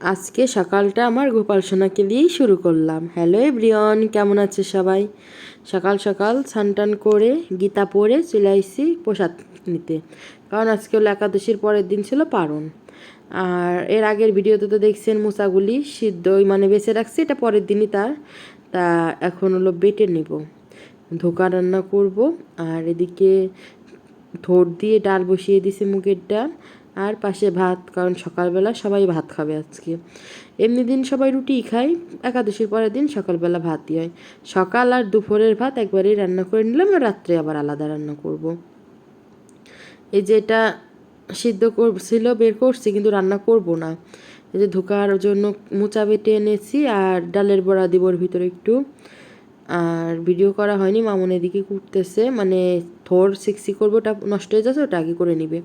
আজকে সকালটা আমার গোপাল সোনাকে দিয়েই শুরু করলাম। হ্যালো এভরিওয়ান কেমন আছে সবাই? সকাল সকাল স্নান করে গীতা পড়ে চলে আসছি প্রসাদ নিতে। কারণ আজকে হলো একাদশীর পরের দিন ছিল পারণ। আর এর আগের ভিডিওতে তো দেখছেন মোচাগুলি সিদ্ধ মানে বেছে রাখছি, এটা পরের দিনই তার। তা এখন হলো বেটে নেব। ধোকা রান্না করব। আর এদিকে থোর দিয়ে ডাল বসিয়ে দিছি মুগের ডাল। আর পাশে ভাত, কারণ সকালবেলা সবাই ভাত খাবে আজকে। এমনি দিন সবাই রুটিই খায়, একাদশীর পরের দিন সকালবেলা ভাতই হয়। সকাল আর দুপুরের ভাত একবারেই রান্না করে নিলাম আর রাত্রে আবার আলাদা রান্না করব। এই যে এটা সিদ্ধ করছিল, বের করছি, কিন্তু রান্না করব না। এই যে ধোকার জন্য মোচা বেটে এনেছি আর ডালের বড়া দিব ভিতরে একটু। আর ভিডিও করা হয়নি, মামন এদিকে কুটতেছে মানে থোর সিক্সি করব, ওটা নষ্ট হয়ে যাচ্ছে, ওটা আগে করে নিবে।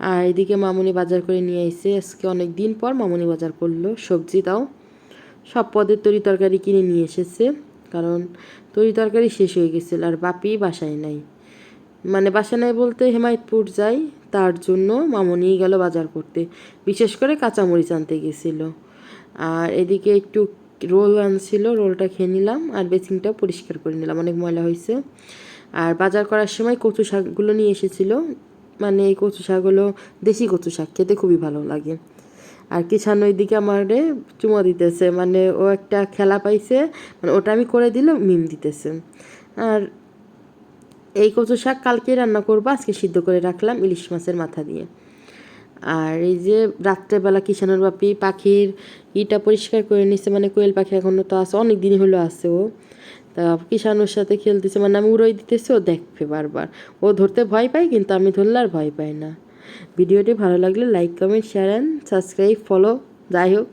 আর এদিকে মামনি বাজার করে নিয়ে এসে আজকে অনেক দিন পর মামুনি বাজার করল। সবজি তাও সব পদের তরি তরকারি কিনে নিয়ে এসেছে। কারণ তরি তরকারি শেষ হয়ে গেছিল আর বাপি বাসায় নাই। মানে বাসা নাই বলতে হেমায়তপুর যাই, তার জন্য মামনি গেল বাজার করতে। বিশেষ করে কাঁচামরিচ আনতে গেছিল। আর এদিকে একটু রোল আনছিল, রোলটা খেয়ে নিলাম আর বেসিংটাও পরিষ্কার করে নিলাম। অনেক ময়লা হয়েছে। আর বাজার করার সময় কচু শাকগুলো নিয়ে এসেছিল। মানে এই কচু শাক শাকগুলো, দেশি কচু শাক খেতে খুবই ভালো লাগে। আর কিষান ওইদিকে আমারে চুমা দিতেছে মানে ও একটা খেলা পাইছে মানে ওটা আমি করে দিলে মিম দিতেছে। আর এই কচু শাক কালকে রান্না করব, আজকে সিদ্ধ করে রাখলাম ইলিশ মাছের মাথা দিয়ে। আর এই যে রাত্রেবেলা কিষানোর বাপি পাখির ইটা পরিষ্কার করে নিচ্ছে মানে কোয়েল পাখি এখনও তো আছে, অনেক দিনই হলো আছে ও। কিষানোর সাথে খেলতেছে মানে আমি উড়াই দিতেছি, ও দেখবে বারবার। ও ধরতে ভয় পায়, কিন্তু আমি ধরলে আর ভয় পাই না। ভিডিওটি ভালো লাগলে like comment share and subscribe follow যাই হোক।